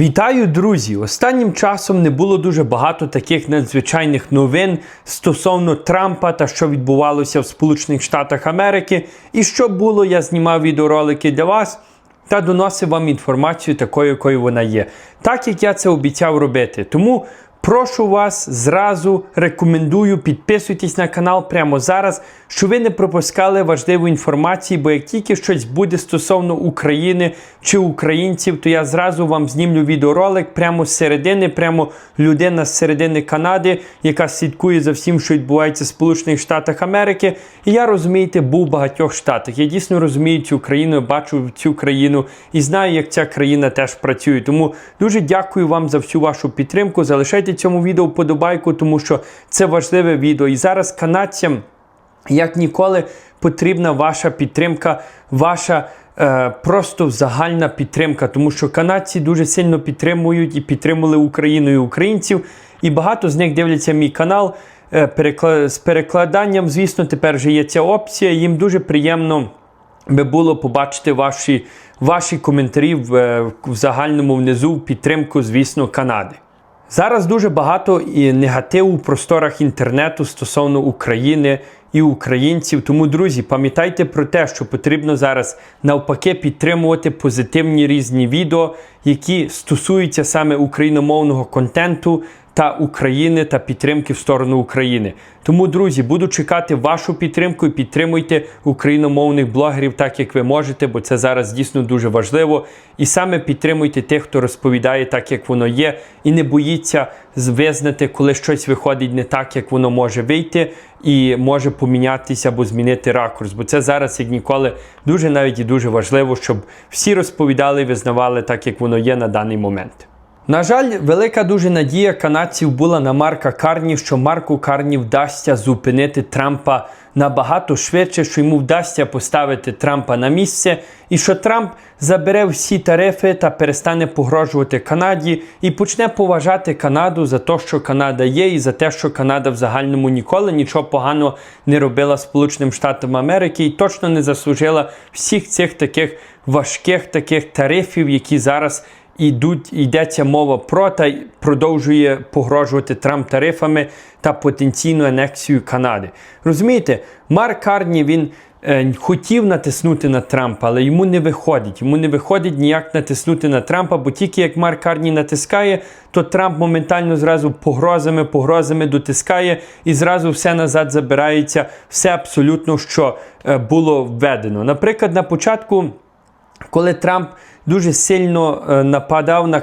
Вітаю, друзі! Останнім часом не було дуже багато таких надзвичайних новин стосовно Трампа та що відбувалося в Сполучених Штатах Америки. І що було, я знімав відеоролики для вас та доносив вам інформацію такою, якою вона є. Так як я це обіцяв робити. Тому прошу вас зразу рекомендую підписуйтесь на канал прямо зараз, щоб ви не пропускали важливу інформацію, бо як тільки щось буде стосовно України чи українців, то я зразу вам знімлю відеоролик прямо з середини, прямо людина з середини Канади, яка слідкує за всім, що відбувається в Сполучених Штатах Америки. І я розумієте, був в багатьох штатах. Я дійсно розумію цю країну, бачу цю країну і знаю, як ця країна теж працює. Тому дуже дякую вам за всю вашу підтримку. Залишайте цьому відео вподобайку, тому що це важливе відео. І зараз канадцям як ніколи потрібна ваша підтримка, ваша е, просто загальна підтримка, тому що канадці дуже сильно підтримують і підтримували Україну і українців. І багато з них дивляться мій канал. Е, перекла- з перекладанням, звісно, тепер вже є ця опція. Їм дуже приємно би було побачити ваші, ваші коментарі в, е, в загальному внизу в підтримку, звісно, Канади. Зараз дуже багато і негативу в просторах інтернету стосовно України і українців. Тому, друзі, пам'ятайте про те, що потрібно зараз навпаки підтримувати позитивні різні відео, які стосуються саме україномовного контенту та України та підтримки в сторону України. Тому, друзі, буду чекати вашу підтримку і підтримуйте україномовних блогерів так, як ви можете, бо це зараз дійсно дуже важливо. І саме підтримуйте тих, хто розповідає так, як воно є, і не боїться визнати, коли щось виходить не так, як воно може вийти, і може помінятися або змінити ракурс. Бо це зараз, як ніколи, дуже навіть і дуже важливо, щоб всі розповідали визнавали так, як воно є на даний момент. На жаль, велика дуже надія канадців була на Марка Карні, що Марку Карні вдасться зупинити Трампа набагато швидше, що йому вдасться поставити Трампа на місце, і що Трамп забере всі тарифи та перестане погрожувати Канаді і почне поважати Канаду за те, що Канада є, і за те, що Канада в загальному ніколи нічого поганого не робила Сполученим Штатам Америки і точно не заслужила всіх цих таких важких таких тарифів, які зараз ідуть, йдеться мова про та продовжує погрожувати Трамп тарифами та потенційну анексію Канади. Розумієте, Марк Карні він е, хотів натиснути на Трампа, але йому не виходить. Йому не виходить ніяк натиснути на Трампа, бо тільки як Марк Карні натискає, то Трамп моментально зразу погрозами, погрозами дотискає і зразу все назад забирається, все абсолютно, що е, було введено. Наприклад, на початку коли Трамп дуже сильно е, нападав на